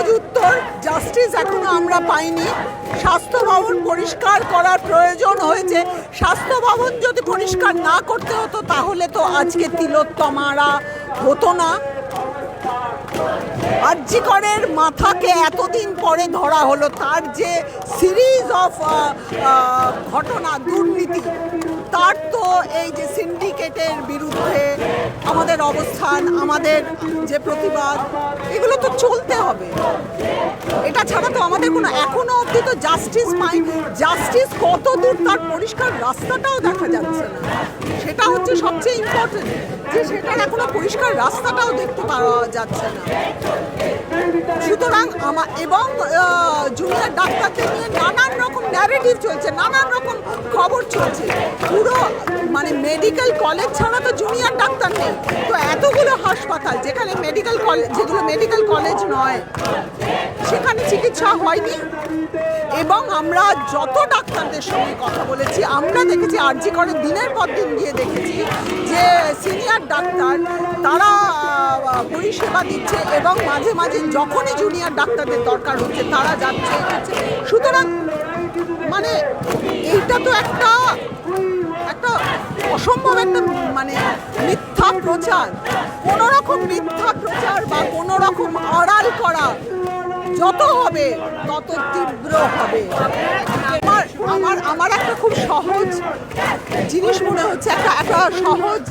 সহজ উত্তর জাস্টিস এখনও আমরা পাইনি। স্বাস্থ্য ভবন পরিষ্কার করার প্রয়োজন হয়েছে। স্বাস্থ্য ভবন যদি পরিষ্কার না করতে হতো, তাহলে তো আজকে তিলোত্তমারা হতো না। আর্যিকরের মাথাকে এতদিন পরে ধরা হলো, তার যে সিরিজ অফ ঘটনা, দুর্নীতি, তার তো এই যে সিন্ডিকেটের বিরুদ্ধে আমাদের অবস্থান, আমাদের যে প্রতিবাদ, এগুলো তো চলতে হবে। এটা ছাড়া তো আমাদের কোনো, এখনও অবধি তো জাস্টিস পাই জাস্টিস কত দূর তার পরিষ্কার রাস্তাটাও দেখা যাচ্ছে না। সেটা হচ্ছে সবচেয়ে ইম্পর্টেন্ট যে সেটার এখনও পরিষ্কার রাস্তাটাও দেখতে পাওয়া যাচ্ছে না। সুতরাং আমার এবং জুনিয়র ডাক্তারদের নিয়ে নানান রকম ন্যারেটিভ চলছে, নানান রকম খবর চলছে। পুরো মানে মেডিকেল কলেজ ছাড়া তো জুনিয়র ডাক্তার নেই। তো এতগুলো হাসপাতাল যেখানে মেডিকেল কলেজ যেগুলো মেডিকেল কলেজ নয়, সেখানে চিকিৎসা হয়নি। এবং আমরা যত ডাক্তারদের সঙ্গে কথা বলেছি, আমরা দেখেছি আরজি করে দিনের পর দিন গিয়ে দেখেছি যে সিনিয়র ডাক্তার তারা পরিষেবা দিচ্ছে এবং মাঝে মাঝে যখনই জুনিয়র ডাক্তারদের দরকার হচ্ছে, তারা যাচ্ছে সুতরাং মানে এইটা তো একটা একটা অসম্ভব একটা মানে মিথ্যা প্রচার। কোনো রকম মিথ্যা প্রচার বা কোনো রকম আড়াল করা যত হবে, তত তীব্র হবে। আমার আমার আমার একটা খুব সহজ জিনিস মনে হচ্ছে একটা একটা সহজ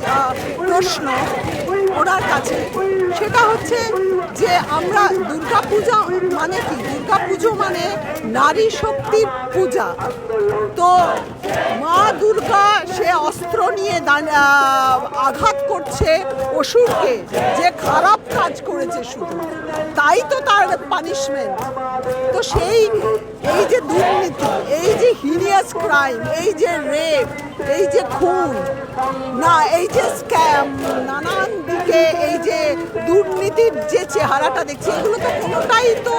প্রশ্ন ওনার কাছে। সেটা হচ্ছে যে আমরা দুর্গা পূজা মানে কি? দুর্গা পুজো মানে নারী শক্তির পূজা। তো মা দুর্গা, সে অস্ত্র নিয়ে আঘাত করছে অসুরকে, যে খারাপ কাজ করেছে শুধু। তাই তো তার পানিশমেন্ট তো সেই এই যে দুর্নীতি হিরিয়াস ক্রাইম এই যে রেপ এই যে খুন, না, এই যে স্ক্যাম নানান দিকে এই যে দুর্নীতির যে চেহারাটা দেখছি, এগুলো তো কোনোটাই তো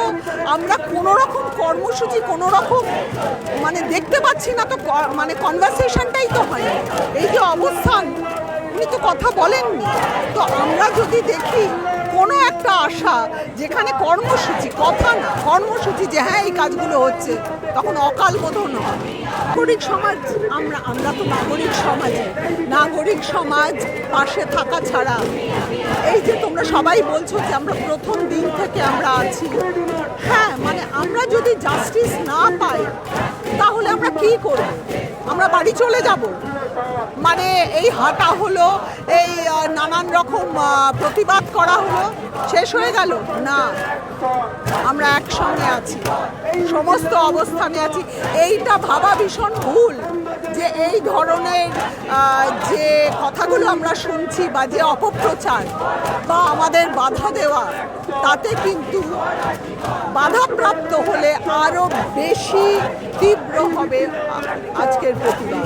আমরা কোনো রকম কর্মসূচি কোনো রকম মানে দেখতে পাচ্ছি না তো মানে কনভারসেশনটাই তো হয়। এই যে অবস্থান, উনি তো কথা বলেননি তো আমরা যদি দেখি কোনো একটা আশা যেখানে কর্মসূচি কথা না কর্মসূচি যে হ্যাঁ এই কাজগুলো হচ্ছে তখন অকাল বোধন হবে নাগরিক সমাজ আমরা আমরা তো নাগরিক সমাজে। নাগরিক সমাজ পাশে থাকা ছাড়া এই যে তোমরা সবাই বলছো যে আমরা প্রথম দিন থেকে আমরা আছি হ্যাঁ মানে আমরা যদি জাস্টিস না পাই তাহলে আমরা কি করব? আমরা বাড়ি চলে যাব? মানে এই হাঁটা হলো আহ, নানান রকম প্রতিবাদ করা হলো। শেষ হয়ে গেল? না। আমরা একসঙ্গে আছি। সমস্ত অবস্থানে আছি। এইটা ভাবা ভীষণ ভুল যে এই ধরনের যে কথাগুলো আমরা শুনছি বা যে অপপ্রচার বা আমাদের বাধা দেওয়া, তাতে কিন্তু বাধাপ্রাপ্ত হলে আরও বেশি তীব্র হবে আজকের প্রতিবাদ।